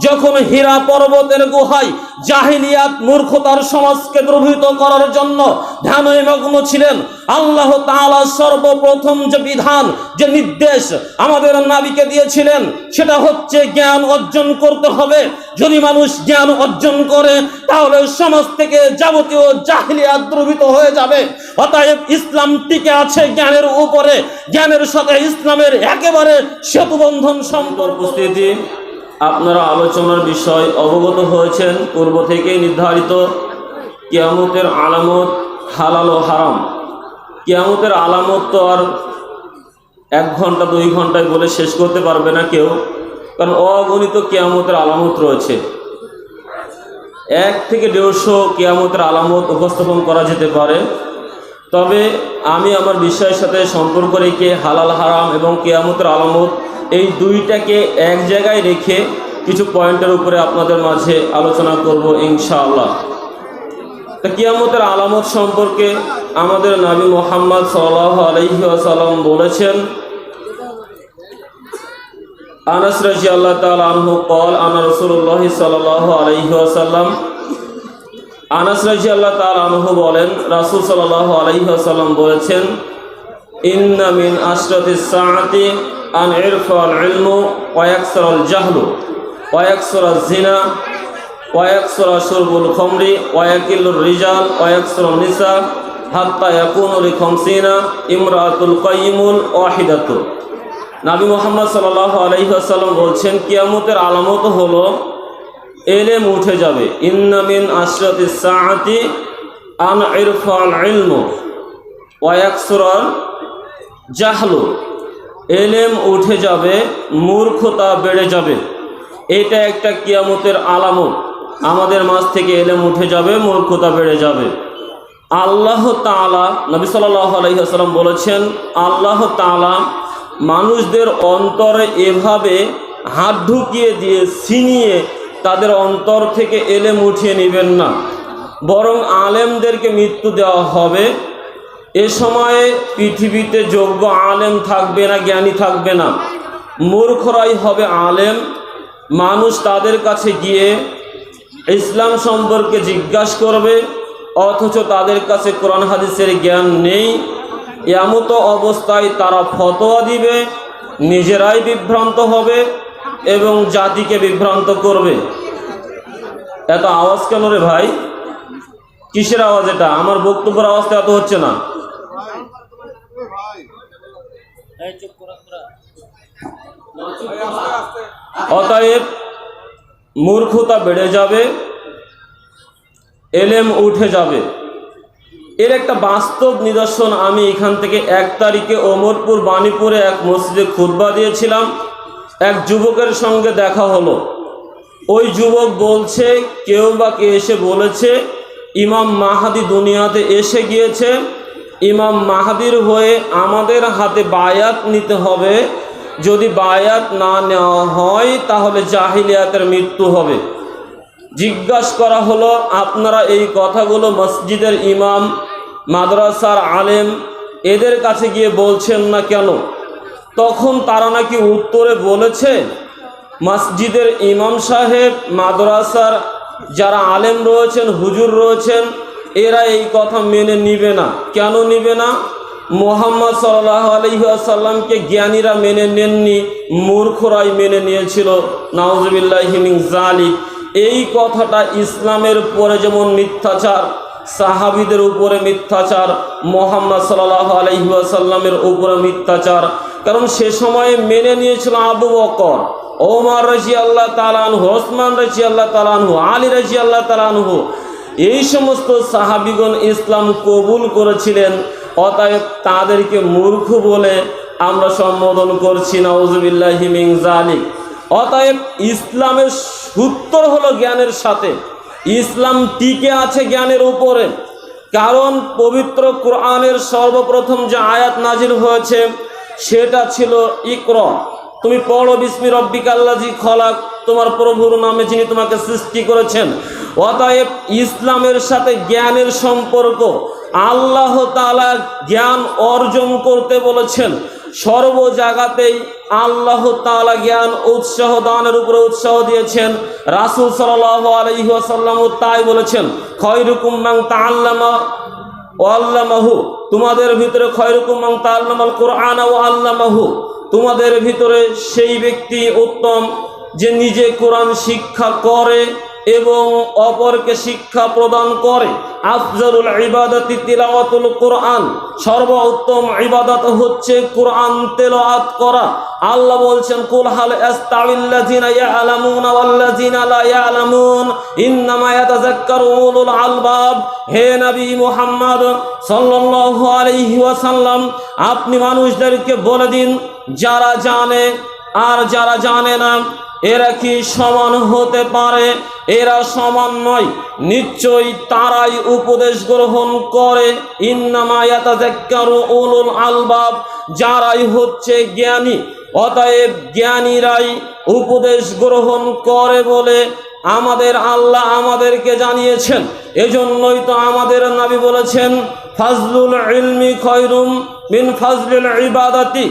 যখন হীরা পর্বতের গুহায় জাহিলিয়াত মূর্খতার সমাজকে দ্রভিত করার জন্য ধ্যানে মগ্ন ছিলেন। আল্লাহ তাআলা সর্বপ্রথম যে বিধান, যে নির্দেশ আমাদের নাবিকে দিয়েছিলেন, সেটা হচ্ছে জ্ঞান অর্জন করতে হবে। যদি মানুষ জ্ঞান অর্জন করে, তাহলে সমাজ থেকে যাবতীয় জাহিলিয়াত দ্রবীত হয়ে যাবে। অতএব ইসলাম টিকে আছে জ্ঞানের উপরে। জ্ঞানের সাথে ইসলামের একেবারে সেতুবন্ধন সম্পর্ক। উপস্থিতি, আপনারা আলোচনার বিষয় অবগত হয়েছেন, পূর্ব থেকেই নির্ধারিত। কিয়ামতের আলামত হালাল ও হারাম। কেয়ামতের আলামত তো আর এক ঘণ্টা, দুই ঘন্টায় বলে শেষ করতে পারবে না কেউ, কারণ অগণিত কেয়ামতের আলামত রয়েছে। এক থেকে দেড়শো কেয়ামতের আলামত উপস্থাপন করা যেতে পারে। তবে আমি আমার বিষয়ের সাথে সম্পর্ক রেখে হালাল, হারাম এবং কেয়ামতের আলামত এই দুইটাকে এক জায়গায় রেখে কিছু পয়েন্টের উপরে আপনাদের মাঝে আলোচনা করব ইনশাআল্লাহ। কিয়ামতের আলামত সম্পর্কে আমাদের নাবী মোহাম্মদ সাল্লাহ আলহি আসাল্লাম বলেছেন, আনাস রাজি আল্লাহ তাল আনহু কল আনা রসুল্লাহ সাল্লাহ আলহি আসাল্লাম আনাস রাজি আল্লাহ তাল আনহু বলেন, রাসুল সাল্লাহ আলহি আসাল্লাম বলেছেন, ইন্না আশরাতি সাআতি আন ইরফাল ইলমু ওয়ায়াকসারাল জাহলু ওয়ায়াকসারাল জিনা রিজাল নিসা, হাত্তা ইয়াকুনু লি খামসিনা ইমরাতুল কাইয়িমুল ওয়াহিদাতু। নাবী মোহাম্মদ সাল্লাহ বলছেন, কিয়ামতের আলামত হলো, এলেম উঠে যাবে। ইন্নামিন সাআতি আন জাহলু। এলেম উঠে যাবে, মূর্খতা বেড়ে যাবে। এটা একটা কিয়ামতের আলামত। আমাদের মাছ থেকে এলেম উঠে যাবে, মূর্খতা বেড়ে যাবে। আল্লাহ তাআলা, নবী ওয়াসাল্লাম বলেছেন, আল্লাহ তাআলা মানুষদের অন্তরে এভাবে হাত ঢুকিয়ে দিয়ে ছিনিয়ে তাদের অন্তর থেকে এলেম উঠিয়ে নেবেন না। বরং আলেমদেরকে মৃত্যু দেওয়া হবে। এ সময়ে পৃথিবীতে যোগ্য আলেম থাকবে না, জ্ঞানী থাকবে না। মূর্খরাই হবে আলেম। মানুষ তাদের কাছে গিয়ে ইসলাম সম্পর্কে জিজ্ঞাসা করবে, অথচ তাদের কাছে কোরআন হাদিসের জ্ঞান নেই। এমতো অবস্থায় তারা ফতোয়া দিবে, নিজেরাই বিভ্রান্ত হবে এবং জাতিকে বিভ্রান্ত করবে। এত আওয়াজ কেন রে ভাই? কিসের আওয়াজ এটা? আমার বক্তব্যের আওয়াজটা এত হচ্ছে না। অতএব মূর্খতা বেড়ে যাবে, এলেম উঠে যাবে। এর একটা বাস্তব নিদর্শন আমি এখান থেকে এক তারিখে ওমরপুর বাণীপুরে এক মসজিদে খুতবা দিয়েছিলাম। এক যুবকের সঙ্গে দেখা হলো। ওই যুবক বলছে, কেউ বা কে এসে বলেছে, ইমাম মাহাদি দুনিয়াতে এসে গিয়েছে। ইমাম মাহাদির হয়ে আমাদের হাতে বায়াত নিতে হবে। যদি বায়াত না নেওয়া হয়, তাহলে জাহিলিয়াতের মৃত্যু হবে। জিজ্ঞাসা করা হলো, আপনারা এই কথাগুলো মসজিদের ইমাম, মাদ্রাসার আলেম, এদের কাছে গিয়ে বলছেন না কেন? তখন তারা নাকি উত্তরে বলেছে, মসজিদের ইমাম সাহেব, মাদ্রাসার যারা আলেম রয়েছেন, হুজুর রয়েছেন, এরা এই কথা মেনে নিবে না। কেন নিবে না? মোহাম্মদ সাল্লাহ আলহিহাসাল্লামকে জ্ঞানীরা মেনে নেননি, মূর্খরাই মেনে নিয়েছিল। নাউজবিল্লাহিমিং এই কথাটা ইসলামের পরে যেমন মিথ্যাচার, সাহাবিদের উপরে মিথ্যাচার, মোহাম্মদ সাল্লাহ আলহিহাসাল্লামের উপরে মিথ্যাচার। কারণ সে সময়ে মেনে নিয়েছিল আবু বকর, ওমর রাজি আল্লাহ তালানহু ওসমান রাজি আল্লাহ তালানহু আলী রাজি আল্লাহ তালানহু এই সমস্ত সাহাবিগণ ইসলাম কবুল করেছিলেন। অতএব তাদেরকে মূর্খ বলে আমরা সম্বোধন করছি নাউজুবিল্লাহিমিং জালিক অতএব ইসলামের সূত্র হলো জ্ঞানের সাথে। ইসলাম টিকে আছে জ্ঞানের উপরে। কারণ পবিত্র কোরআনের সর্বপ্রথম যে আয়াত নাজির হয়েছে, সেটা ছিল ইকর। তুমি পড়ো, বিস্মি রব্বিক আল্লাজি খলাক, তোমার প্রভুর নামে যিনি তোমাকে সৃষ্টি করেছেন। অতএব ইসলামের সাথে জ্ঞানের সম্পর্ক আল্লাহ তাআলা জ্ঞান অর্জন করতে বলেছেন। সর্ব জায়গাতেই আল্লাহ তাআলা জ্ঞান উৎসাহ দানের উপরে উৎসাহ দিয়েছেন। রাসূল সাল্লাল্লাহু আলাইহি ওয়াসাল্লামও তাই বলেছেন, খয়রুকুম মান তাআল্লামা ও আল্লামাহু। তোমাদের ভিতরে খয়রুকুম মান তাআল্লামাল কোরআন ও আল্লামাহু। তোমাদের ভিতরে সেই ব্যক্তি উত্তম যে নিজে কোরআন শিক্ষা করে এবং অপরকে শিক্ষা প্রদান করে। আফজলুল ইবাদতি তিলাওয়াতুল কোরআন। সর্বোত্তম ইবাদত হচ্ছে কোরআন তেলাওয়াত করা। আল্লাহ বলছেন, কুল হাল আস্তাউল্লাযিনা ইয়ালামুনা ওয়াল্লাযিনা লা ইয়ালামুন। ইন্নামা ইয়াতাযাক্কারু উলুল আলবাব। হে নবী মুহাম্মদ সাল্লাল্লাহু আলাইহি ওয়াসাল্লাম, আপনি মানুষদেরকে বলে দিন, যারা জানে আর যারা জানে না এরা কি সমান হতে পারে? এরা সমান নয়। নিশ্চয়ই তারাই উপদেশ গ্রহণ করে। আলবাব, যারাই হচ্ছে জ্ঞানী। অতএব জ্ঞানীরাই উপদেশ গ্রহণ করে বলে আমাদের আল্লাহ আমাদেরকে জানিয়েছেন। এজন্যই তো আমাদের নবী বলেছেন, ফাজলুল ইলমি খয়রুম মিন ফাজলুল ইবাদাতি।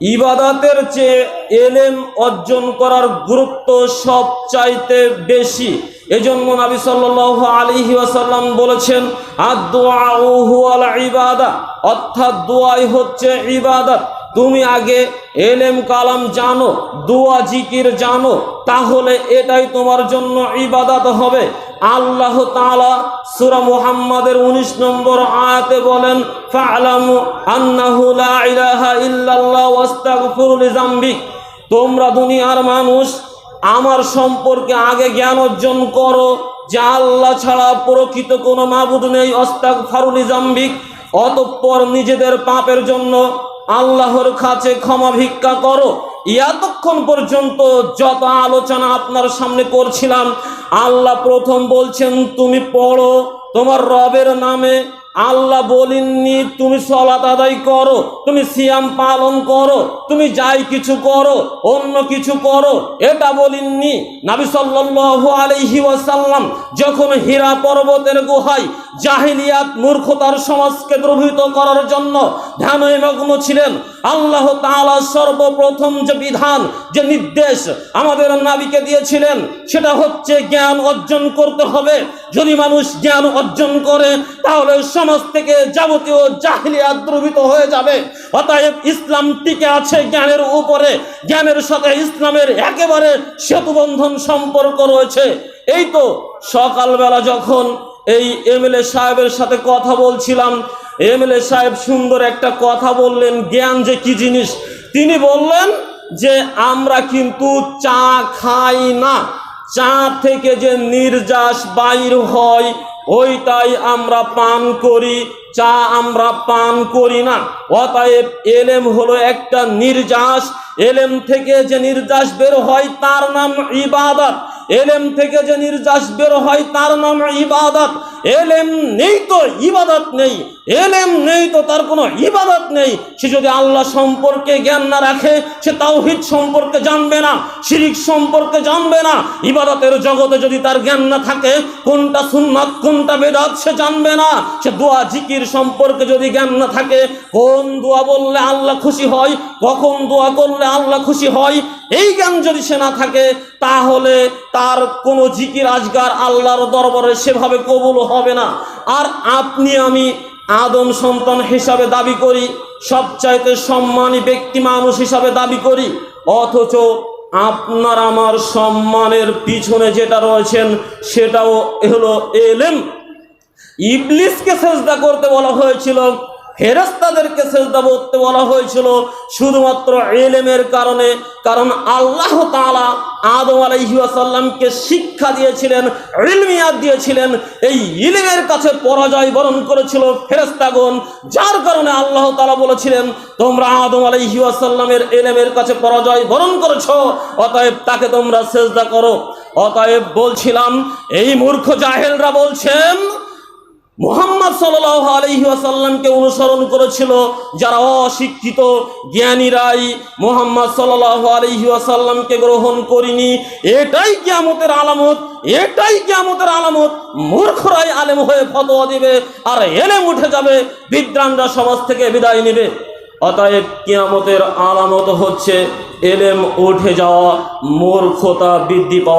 ইবাদাতের চেয়ে এলেম অর্জন করার গুরুত্ব সব চাইতে বেশি। এজন্য নবী সাল আলী ওয়াসাল্লাম বলেছেন আর দোয়া ইবাদা। অর্থাৎ দোয়াই হচ্ছে ইবাদত। তুমি আগে এলেম কালাম জানো, দোয়া, জিকির জানো, তাহলে এটাই তোমার জন্য ইবাদত হবে। আল্লাহ তাআলা সূরা মুহাম্মাদের 19 নম্বর আয়াতে বলেন, ফা'লামু আন্নাহু লা ইলাহা ইল্লাল্লাহ ওয়াস্তাগফিরু লিযামবিক। তোমরা দুনিয়ার মানুষ, আমার সম্পর্কে আগে জ্ঞান অর্জন করো, যে আল্লাহ ছাড়া প্রকৃত কোনো মাবুদ নেই অস্তাক ফারুলি জাম্বিক অতঃপর নিজেদের পাপের জন্য আল্লাহর কাছে ক্ষমা ভিক্ষা করো। এতক্ষণ পর্যন্ত যত আলোচনা আপনার সামনে করছিলাম, আল্লাহ প্রথম বলছেন, তুমি পড়ো, তোমার রবের নামে আল্লাহ বলেননি, তুমি সলাত আদায় করো, তুমি সিয়াম পালন করো, তুমি যাই কিছু করো, অন্য কিছু করো। এটা বলেননি। নাবি সাল্লু আলহি ওয়াসাল্লাম যখন হীরা পর্বতের গুহায় জাহিলিয়াত মূর্খতার সমাজকে দ্রবীত করার জন্য ধ্যানমগ্ন ছিলেন আল্লাহ তাআলা সর্বপ্রথম যে বিধান, যে নির্দেশ আমাদের নাবিকে দিয়েছিলেন, সেটা হচ্ছে জ্ঞান অর্জন করতে হবে। যদি মানুষ জ্ঞান অর্জন করে, তাহলে সমাজ থেকে যাবতীয় জাহিলিয়াত দ্রবীত হয়ে যাবে। অতএব ইসলাম টিকে আছে জ্ঞানের উপরে। জ্ঞানের সাথে ইসলামের একেবারে সেতুবন্ধন সম্পর্ক রয়েছে। এই তো সকালবেলা যখন এই এমএলএ সাহেবের সাথে কথা বলছিলাম এমএলএ সাহেব সুন্দর একটা কথা বললেন, জ্ঞান যে কি জিনিস? তিনি বললেন যে, আমরা কিন্তু চা খাই না। চা থেকে যে নির্যাস বাইর হয়, ওইটাই আমরা পান করি। চা আমরা পান করি না। অতএব এলেম হলো একটা নির্যাস। এলেম থেকে যে নির্যাস বের হয়, তার নাম ইবাদত। এলেম থেকে যে নির্যাস বের হয়, তার নাম ইবাদত। এলেম নেই তো ইবাদত নেই। এলেম নেই তো তার কোনো ইবাদত নেই। সে যদি আল্লাহ সম্পর্কে জ্ঞান না রাখে, সে তাওহিদ সম্পর্কে জানবে না, শিরিক সম্পর্কে জানবে না। ইবাদতের জগতে যদি তার জ্ঞান না থাকে, কোনটা সুন্নাত, কোনটা বেদাত, সে জানবে না। সে দোয়া, জিকির সম্পর্কে যদি জ্ঞান না থাকে, কোন দোয়া বললে আল্লাহ খুশি হয়, কখন দোয়া করলে আল্লাহ খুশি হয়, এই জ্ঞান যদি সে না থাকে, তাহলে তার কোনো জিকির, আজগার আল্লাহর দরবারে সেভাবে কবুল হবে না। আর আপনি আমি আদম সন্তান হিসাবে দাবি করি, সবচাইতে সম্মানী ব্যক্তি মানুষ হিসাবে দাবি করি, অথচ আপনার আমার সম্মানের পিছনে যেটা রয়েছেন, সেটাও হলো এলেম। ইবলিসকে সেজদা করতে বলা হয়েছিল ফেরেস্তাদেরকে সেজদা করতে বলা হয়েছিল শুধুমাত্র এলেমের কারণে, কারণ আল্লাহ তাআলা আদম আলাইহিসাল্লামকে শিক্ষা দিয়েছিলেন ইলমিয়াত দিয়েছিলেন, এই ইলমের কাছে পরাজয় বরণ করেছিল ফেরেস্তাগণ যার কারণে আল্লাহ তাআলা বলেছিলেন, তোমরা আদম আলাইহিসাল্লামের এলেমের কাছে পরাজয় বরণ করেছ, অতএব তাকে তোমরা সেজদা করো। অতএব বলছিলাম, এই মূর্খ জাহেলরা বলছেন মোহাম্মদ সাল্লাহ আলহি আসাল্লামকে অনুসরণ করেছিল যারা অশিক্ষিত জ্ঞানীরাই মোহাম্মদ সাল্লাহ আলহি আসাল্লামকে গ্রহণ করিনি। এটাই কিয়ামতের আলামত, এটাই কিয়ামতের আলামত। মূর্খরাই আলেম হয়ে ফতোয়া দিবে আর এলেম উঠে যাবে বিদ্রানরা সমাজ থেকে বিদায় নেবে। অতএব কিয়ামতের আলামত হচ্ছে এলেম উঠে যাওয়া, মূর্খতা বৃদ্ধি পাওয়া।